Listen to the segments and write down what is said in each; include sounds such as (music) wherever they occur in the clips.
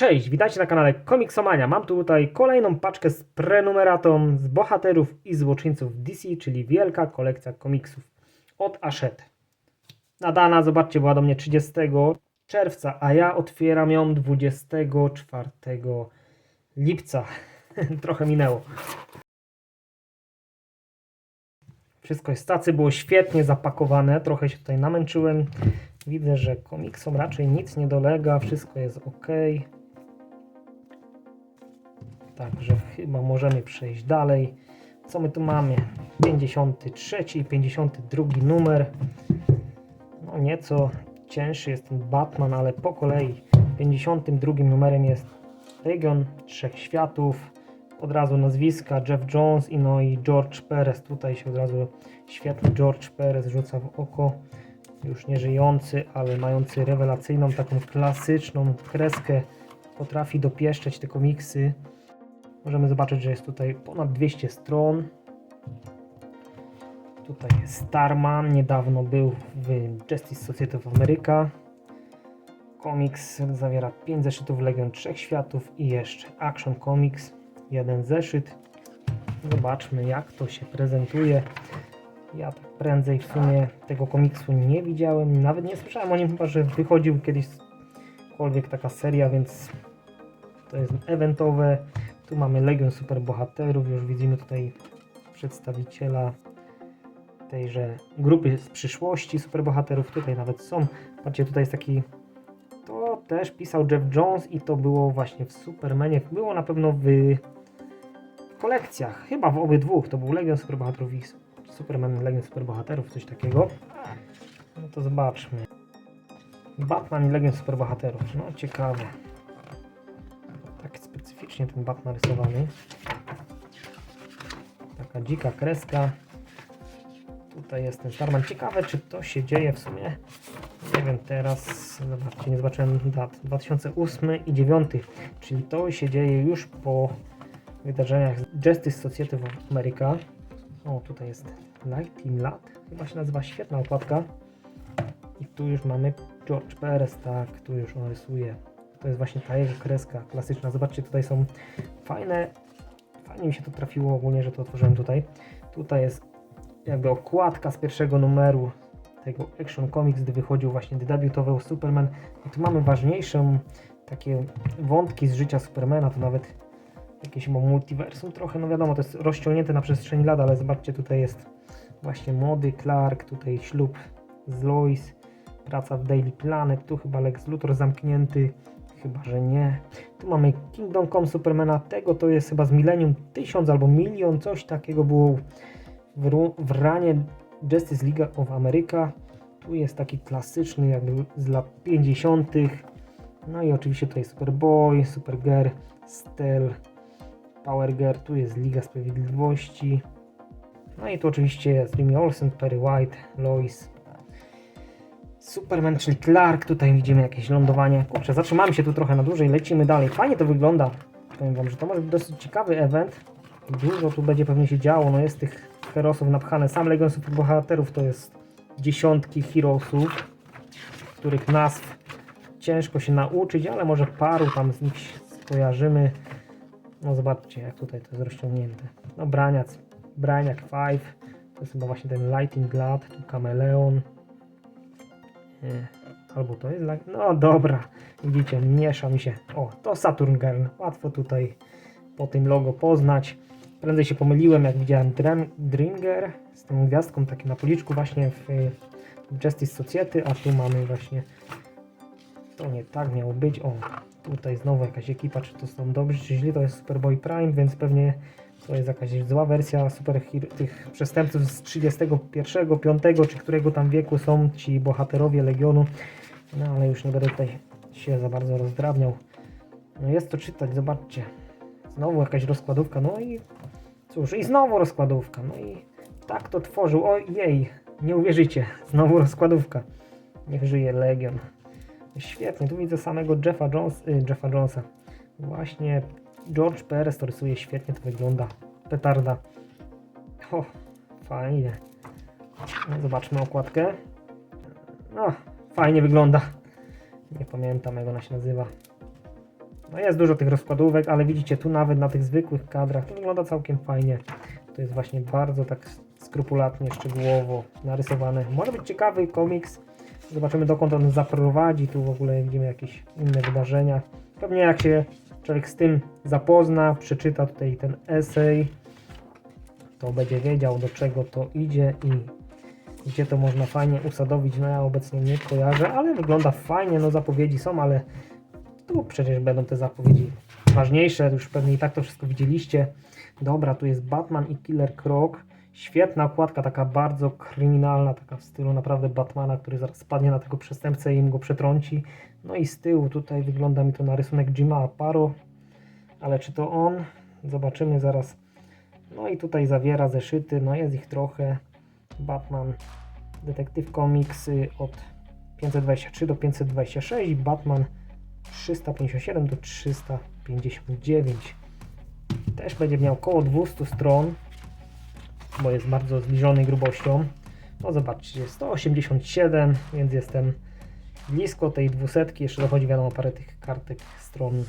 Cześć, witajcie na kanale Komiksomania. Mam tu tutaj kolejną paczkę z prenumeratą z bohaterów i złoczyńców DC, czyli wielka kolekcja komiksów od Ashety. Nadana, zobaczcie, była do mnie 30 czerwca, a ja otwieram ją 24 lipca. (laughs) Trochę minęło. Wszystko jest tacy, było świetnie zapakowane, trochę się tutaj namęczyłem. Widzę, że komiksom raczej nic nie dolega, wszystko jest ok. Także chyba możemy przejść dalej. Co my tu mamy? 53 i 52 numer. No nieco cięższy jest ten Batman, ale po kolei. 52 numerem jest Legion Trzech Światów. Od razu nazwiska Jeff Jones i no i George Perez. Tutaj się od razu świetny George Perez rzuca w oko. Już nie żyjący, ale mający rewelacyjną, taką klasyczną kreskę. Potrafi dopieszczać te komiksy. Możemy zobaczyć, że jest tutaj ponad 200 stron. Tutaj Starman niedawno był w Justice Society of America. Komiks zawiera 5 zeszytów Legion Trzech Światów i jeszcze Action Comics, jeden zeszyt. Zobaczmy jak to się prezentuje. Ja tak prędzej w sumie tego komiksu nie widziałem, nawet nie słyszałem o nim, chyba że wychodził kiedyśkolwiek taka seria, więc to jest eventowe. Tu mamy Legion Superbohaterów, już widzimy tutaj przedstawiciela tejże grupy z przyszłości superbohaterów. Tutaj nawet są. Patrzcie, tutaj jest taki. To też pisał Jeff Jones i to było właśnie w Supermanie. Było na pewno w kolekcjach. Chyba w obydwu. To był Legion Superbohaterów i Superman Legion Superbohaterów, coś takiego. No to zobaczmy. Batman i Legion Superbohaterów. No ciekawe. Specyficznie ten Batman rysowany. Taka dzika kreska. Tutaj jest ten Starman. Ciekawe, czy to się dzieje w sumie. Nie wiem, teraz zobaczcie, nie zobaczyłem dat. 2008 i 2009, czyli to się dzieje już po wydarzeniach Justice Society of America. O, tutaj jest Lighting Lat, chyba się nazywa, świetna okładka. I tu już mamy George Perez, tak, tu już on rysuje. To jest właśnie ta jego kreska klasyczna. Zobaczcie, tutaj są fajne, fajnie mi się to trafiło ogólnie, że to otworzyłem tutaj. Tutaj jest jakby okładka z pierwszego numeru tego Action Comics, gdy wychodził właśnie, gdy debiutował Superman. I tu mamy ważniejsze takie wątki z życia Supermana, to nawet jakieś multiversum trochę, no wiadomo, to jest rozciągnięte na przestrzeni lat, ale zobaczcie, tutaj jest właśnie młody Clark, tutaj ślub z Lois, praca w Daily Planet, tu chyba Lex Luthor zamknięty, chyba, że nie. Tu mamy Kingdom Come Supermana, tego to jest chyba z Millennium 1000 albo milion, coś takiego było w, w ranie Justice League of America. Tu jest taki klasyczny jakby z lat 50. No i oczywiście tutaj Superboy, Supergirl, Stel, Power Girl, tu jest Liga Sprawiedliwości. No i tu oczywiście jest Jimmy Olsen, Perry White, Lois, Superman, czyli Clark. Tutaj widzimy jakieś lądowanie. Kurczę, zatrzymamy się tu trochę na dłużej, lecimy dalej. Fajnie to wygląda. Powiem Wam, że to może być dosyć ciekawy event. Dużo tu będzie pewnie się działo. No jest tych herosów napchane. Sam Legion Superbohaterów to jest dziesiątki heroesów, których nazw ciężko się nauczyć, ale może paru tam z nich skojarzymy. No zobaczcie, jak tutaj to jest rozciągnięte. No Braniac, Braniak 5, to jest chyba właśnie ten Lighting Glad, tu Kameleon. Nie, albo to jest, Light- no dobra, widzicie, miesza mi się. O, to Saturn Girl, łatwo tutaj po tym logo poznać. Prędzej się pomyliłem, jak widziałem Dream, Dreamger z tą gwiazdką takim na policzku właśnie w, w Justice Society, a tu mamy właśnie to nie tak miało być. O, tutaj znowu jakaś ekipa, czy to są dobrzy, czy źli, to jest Superboy Prime, więc pewnie to jest jakaś zła wersja super tych przestępców z 31, 5 czy którego tam wieku są ci bohaterowie Legionu. No ale już nie będę tutaj się za bardzo rozdrabniał. No jest to czytać, zobaczcie. Znowu jakaś rozkładówka, no i cóż, i znowu rozkładówka. No i tak to tworzył. Ojej, nie uwierzycie, (laughs) znowu rozkładówka. Niech żyje Legion. Świetnie, tu widzę samego Jeffa, Jones, y, Jeffa Jonesa. Właśnie George Perez to rysuje świetnie, to wygląda. Petarda. O, fajnie. Zobaczmy okładkę. No, fajnie wygląda. Nie pamiętam jak ona się nazywa. No jest dużo tych rozkładówek, ale widzicie tu nawet na tych zwykłych kadrach to wygląda całkiem fajnie. To jest właśnie bardzo tak skrupulatnie, szczegółowo narysowane. Może być ciekawy komiks. Zobaczymy dokąd on zaprowadzi. Tu w ogóle widzimy jakieś inne wydarzenia. Pewnie jak się człowiek z tym zapozna, przeczyta tutaj ten esej, to będzie wiedział do czego to idzie i gdzie to można fajnie usadowić. No ja obecnie nie kojarzę, ale wygląda fajnie. No zapowiedzi są, ale tu przecież będą te zapowiedzi ważniejsze. Już pewnie i tak to wszystko widzieliście. Dobra, tu jest Batman i Killer Croc. Świetna okładka, taka bardzo kryminalna, taka w stylu naprawdę Batmana, który zaraz spadnie na tego przestępcę i im go przetrąci. No i z tyłu tutaj wygląda mi to na rysunek Jima Aparo, ale czy to on? Zobaczymy zaraz. No i tutaj zawiera zeszyty, no jest ich trochę. Batman Detective Comics od 523 do 526 i Batman 357 do 359. Też będzie miał około 200 stron, bo jest bardzo zbliżony grubością. No zobaczcie, 187, więc jestem blisko tej 200. Jeszcze dochodzi wiadomo parę tych kartek stron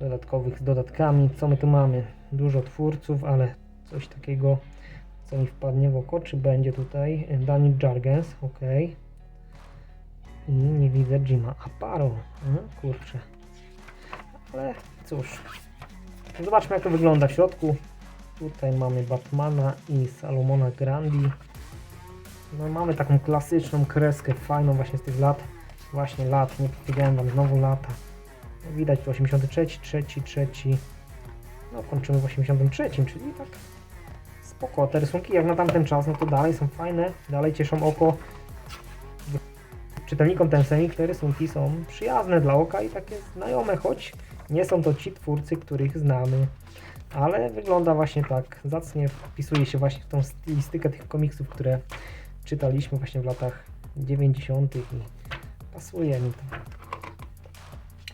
dodatkowych z dodatkami. Co my tu mamy? Dużo twórców, ale coś takiego, co mi wpadnie w oko. Czy będzie tutaj Danny Jargens? Ok. I nie widzę Jima Aparo. Mhm, kurczę. Ale cóż. Zobaczmy jak to wygląda w środku. Tutaj mamy Batmana i Salomona Grandi. No mamy taką klasyczną kreskę, fajną właśnie z tych lat. Właśnie lat, nie powiedziałem wam znowu lata. No, widać tu 83, trzeci, trzeci. No kończymy w 83, czyli tak spoko. Te rysunki jak na tamten czas, no to dalej są fajne, dalej cieszą oko. Czytelnikom Tensemik te rysunki są przyjazne dla oka i takie znajome, choć nie są to ci twórcy, których znamy. Ale wygląda właśnie tak, zacnie wpisuje się właśnie w tą stylistykę tych komiksów, które czytaliśmy właśnie w latach 90. i pasuje mi to.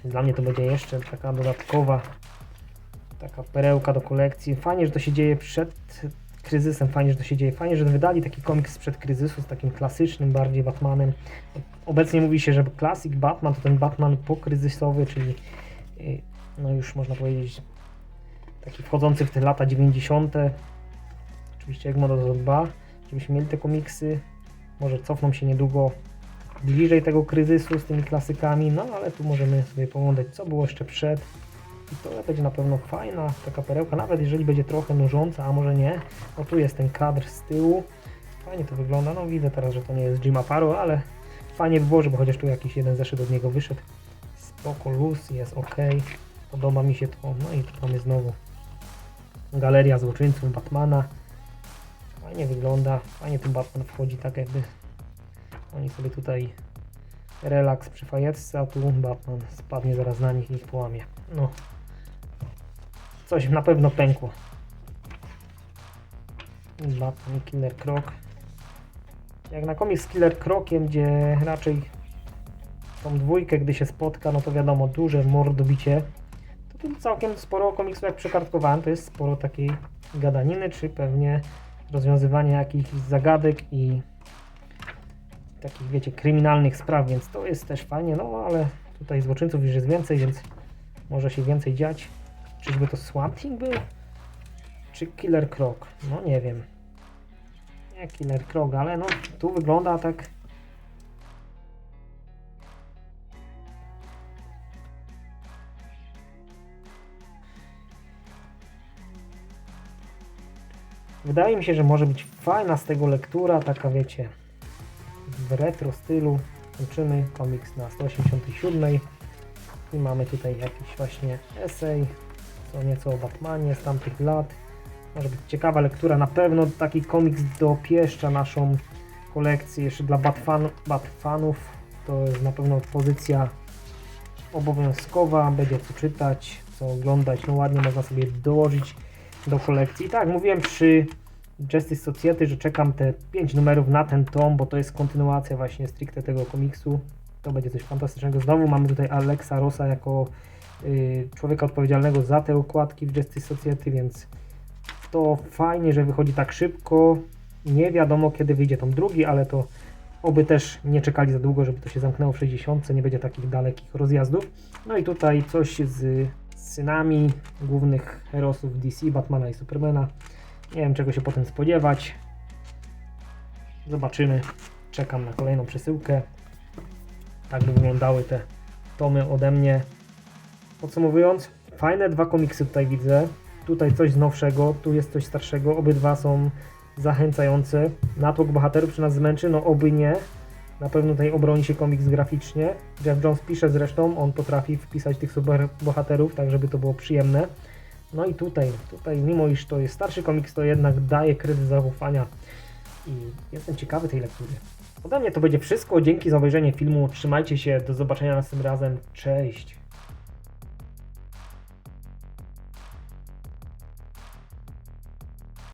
Dla mnie to będzie jeszcze taka dodatkowa taka perełka do kolekcji. Fajnie, że to się dzieje przed kryzysem, fajnie, że to się dzieje. Fajnie, że wydali taki komiks sprzed kryzysu z takim klasycznym bardziej Batmanem. Obecnie mówi się, że Classic Batman to ten Batman pokryzysowy, czyli yy, no już można powiedzieć taki wchodzący w te lata 90. Oczywiście jak moda to dba, żebyśmy mieli te komiksy. Może cofną się niedługo bliżej tego kryzysu z tymi klasykami, no ale tu możemy sobie poglądać co było jeszcze przed. I to będzie na pewno fajna taka perełka, nawet jeżeli będzie trochę nużąca, a może nie. O tu jest ten kadr z tyłu. Fajnie to wygląda, no widzę teraz, że to nie jest Jim Aparo, ale fajnie by było, żeby chociaż tu jakiś jeden zeszyt od niego wyszedł. Spoko, luz, jest ok. Podoba mi się to. No i tu mamy znowu galeria złoczyńców Batmana. Fajnie wygląda, fajnie ten Batman wchodzi tak jakby oni sobie tutaj relaks przy fajetce, a tu Batman spadnie zaraz na nich i ich połamie. No, coś na pewno pękło. Batman Killer Croc. Jak na komiks Killer Crociem, gdzie raczej tą dwójkę, gdy się spotka, no to wiadomo, duże mordobicie. To tu całkiem sporo komiksów, jak przekartkowałem, to jest sporo takiej gadaniny, czy pewnie rozwiązywania jakichś zagadek i takich, wiecie, kryminalnych spraw, więc to jest też fajnie, no ale tutaj złoczyńców już jest więcej, więc może się więcej dziać. Czyżby to Swamp Thing był? Czy Killer Croc? No nie wiem. Nie Killer Croc, ale no tu wygląda tak... Wydaje mi się, że może być fajna z tego lektura, taka wiecie, w retro stylu. Kończymy komiks na 187 i mamy tutaj jakiś właśnie esej, co nieco o Batmanie z tamtych lat. Może być ciekawa lektura, na pewno taki komiks dopieszcza naszą kolekcję jeszcze dla Batfan, Batfanów. To jest na pewno pozycja obowiązkowa, będzie co czytać, co oglądać, no ładnie można sobie dołożyć do kolekcji. Tak, mówiłem przy Justice Society, że czekam te 5 numerów na ten tom, bo to jest kontynuacja właśnie stricte tego komiksu. To będzie coś fantastycznego. Znowu mamy tutaj Alexa Rossa jako y, człowieka odpowiedzialnego za te okładki w Justice Society, więc to fajnie, że wychodzi tak szybko. Nie wiadomo kiedy wyjdzie tom drugi, ale to Oby też nie czekali za długo, żeby to się zamknęło w 60, nie będzie takich dalekich rozjazdów. No i tutaj coś z synami głównych herosów DC, Batmana i Supermana. Nie wiem czego się potem spodziewać. Zobaczymy. Czekam na kolejną przesyłkę. Tak by wyglądały te tomy ode mnie. Podsumowując, fajne dwa komiksy tutaj widzę. Tutaj coś z nowszego, tu jest coś starszego. Obydwa są zachęcające. Natłok bohaterów czy nas zmęczy? No oby nie. Na pewno tutaj obroni się komiks graficznie. Jeff Jones pisze zresztą, on potrafi wpisać tych super bohaterów, tak żeby to było przyjemne. No i tutaj, tutaj mimo iż to jest starszy komiks, to jednak daje kredyt zaufania i jestem ciekawy tej lektury. Ode mnie to będzie wszystko. Dzięki za obejrzenie filmu. Trzymajcie się. Do zobaczenia następnym razem. Cześć.